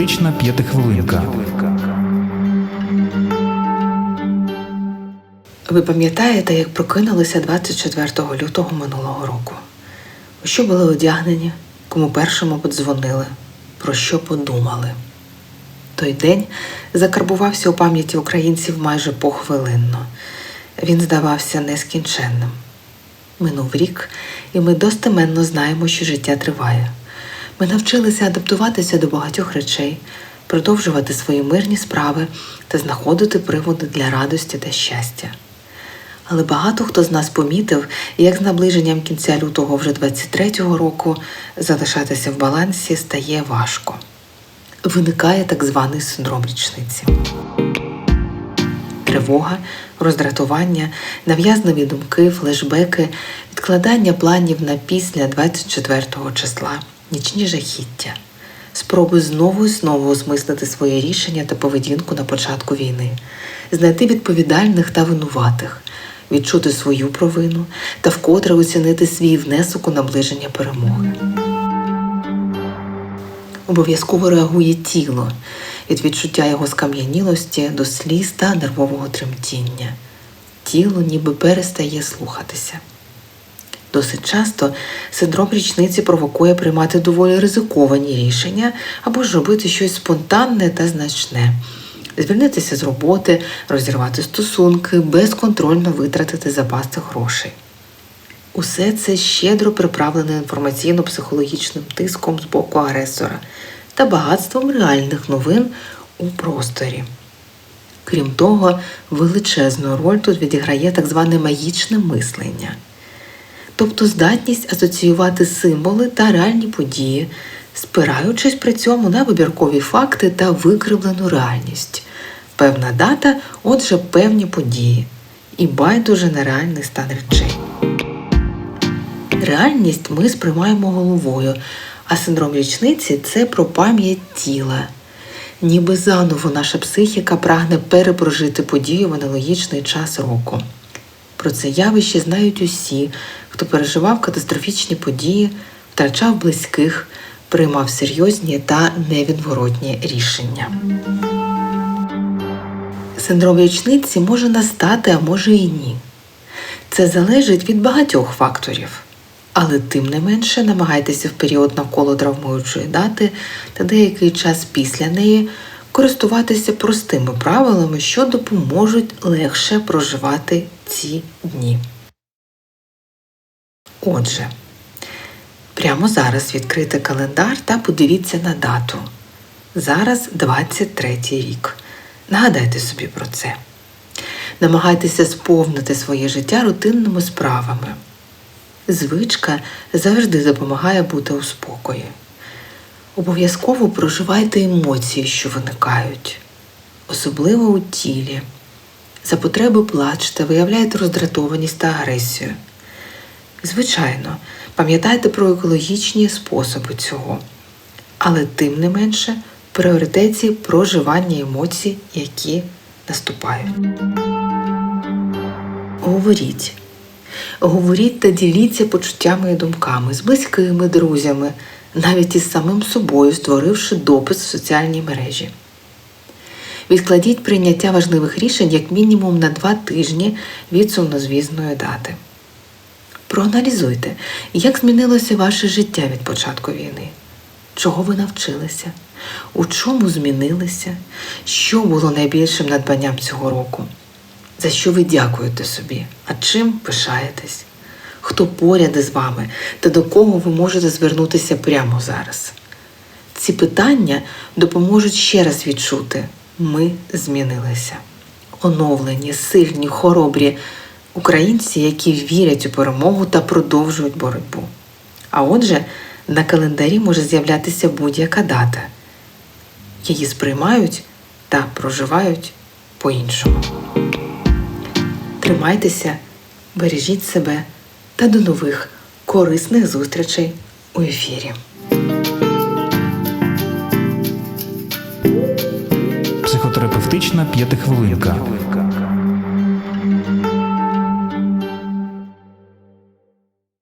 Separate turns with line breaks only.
Психотерапевтична п'ятихвилинка.
Ви пам'ятаєте, як прокинулися 24 лютого минулого року? У що були одягнені, кому першому подзвонили, про що подумали? Той день закарбувався у пам'яті українців майже похвилинно. Він здавався нескінченним. Минув рік, і ми достеменно знаємо, що життя триває. Ми навчилися адаптуватися до багатьох речей, продовжувати свої мирні справи та знаходити приводи для радості та щастя. Але багато хто з нас помітив, як з наближенням кінця лютого вже 23-го року залишатися в балансі стає важко. Виникає так званий синдром річниці. Тривога, роздратування, нав'язливі думки, флешбеки, відкладання планів на після 24 числа, нічні жахіття, спроби знову і знову осмислити своє рішення та поведінку на початку війни, знайти відповідальних та винуватих, відчути свою провину та вкотре оцінити свій внесок у наближення перемоги. Обов'язково реагує тіло від відчуття його скам'янілості до сліз та нервового тремтіння. Тіло ніби перестає слухатися. Досить часто синдром річниці провокує приймати доволі ризиковані рішення або ж робити щось спонтанне та значне, звільнитися з роботи, розірвати стосунки, безконтрольно витратити запаси грошей. Усе це щедро приправлене інформаційно-психологічним тиском з боку агресора та багатством реальних новин у просторі. Крім того, величезну роль тут відіграє так зване магічне мислення, тобто здатність асоціювати символи та реальні події, спираючись при цьому на вибіркові факти та викривлену реальність. Певна дата, отже, певні події, і байдуже на реальний стан речей. Реальність ми сприймаємо головою, а синдром річниці це про пам'ять тіла. Ніби заново наша психіка прагне перепрожити подію в аналогічний час року. Про це явище знають усі, хто переживав катастрофічні події, втрачав близьких, приймав серйозні та невідворотні рішення. Синдром річниці може настати, а може і ні. Це залежить від багатьох факторів. Але тим не менше намагайтеся в період навколо травмуючої дати та деякий час після неї користуватися простими правилами, що допоможуть легше проживати ці дні. Отже, прямо зараз відкрийте календар та подивіться на дату. Зараз 23 рік. Нагадайте собі про це. Намагайтеся сповнити своє життя рутинними справами. Звичка завжди допомагає бути у спокої. Обов'язково проживайте емоції, що виникають, особливо у тілі. За потреби плачте, виявляйте роздратованість та агресію. Звичайно, пам'ятайте про екологічні способи цього, але тим не менше в пріоритеті проживання емоцій, які наступають. Говоріть. Говоріть та діліться почуттями і думками з близькими друзями, навіть із самим собою, створивши допис в соціальній мережі. Відкладіть прийняття важливих рішень як мінімум на два тижні від сумнозвісної дати. Проаналізуйте, як змінилося ваше життя від початку війни, чого ви навчилися, у чому змінилися, що було найбільшим надбанням цього року? За що ви дякуєте собі, а чим пишаєтесь, хто поряд із вами та до кого ви можете звернутися прямо зараз. Ці питання допоможуть ще раз відчути ми змінилися. Оновлені, сильні, хоробрі українці, які вірять у перемогу та продовжують боротьбу. А отже, на календарі може з'являтися будь-яка дата. Її сприймають та проживають по-іншому. Тримайтеся, бережіть себе та до нових корисних зустрічей у ефірі.
Психотерапевтична п'ятихвилинка.